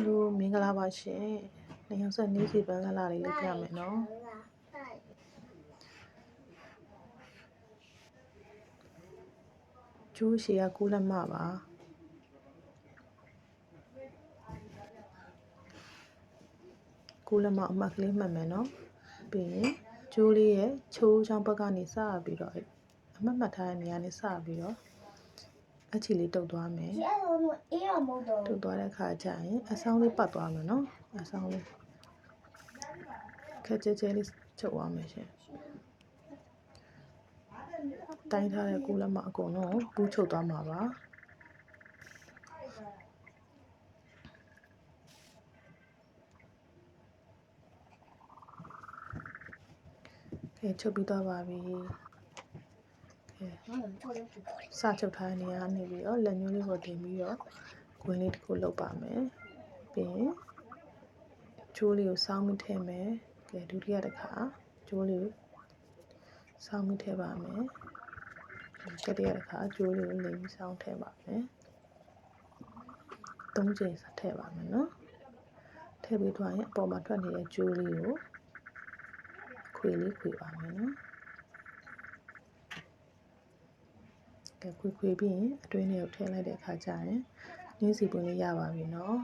လိုမင်္ဂလာပါရှင်။နေအောင်ဆက်နေစီပန်းလာလာလေးလုပ်ပြမယ်နော်။ကျိုးရှည်က9လက်မပါ။9လက်မအမှတ်ကလေးမှတ်မယ်နော်။ပြီးရင်ကျိုးလေးရဲ့ချိုးချောင်းဘက်ကနေစပြီးတော့အမှတ်မှတ်ထားတဲ့နေရာနဲ့စပြီးတော့ အချီလေးတုတ်သွားမယ်။ဒီအဲ့လိုအေးရမဟုတ်တော့ထုတ်သွားတဲ့ခါကျရင်အဆောင်လေးပတ်သွားမယ်နော်အဆောင်လေးခက်ကြဲကြဲလေးချုပ်သွားမယ်ရှင်တိုင်းထားတဲ့ကိုလက်မအကုန်လုံးပူးချုပ်သွားမှာပါကဲချုပ်ပြီးသွားပါပြီကဲဟုတ်ထုတ်လို့ဖြ စ်တယ်စချုပ်ထားတဲ့နေရာကနေပြီးတော့လက်ညှိုးလေးကိုတင်ပြီးတော့ခွင်းလေးတစ်ခုလုပ်ပါမယ်ပြီးရင်ကျိုးလေးကိုစောင်းမိထည့်မယ်ကဲဒုတိယတစ်ခါကျိုးလေးကိုစောင်းမိထည့်ပါမယ်တတိယတစ်ခါကျိုးလေးကိုလိမ်ပြီးစောင်းထည့်ပါမယ်သုံးချိန်ဆက်ထည့်ပါမယ်နော်ထည့်ပြီးတော့ရင်အပေါ်မှာထွက်နေတဲ့ကျိုးလေးကိုခွေလေးခွေပါမယ်နော် ကဲခွေခွေပြီးရင်အတွင်းထဲကိုထည့်လိုက်တဲ့အခါကျရင်နှင်းစီပွင့်လေးရပါပြီနော်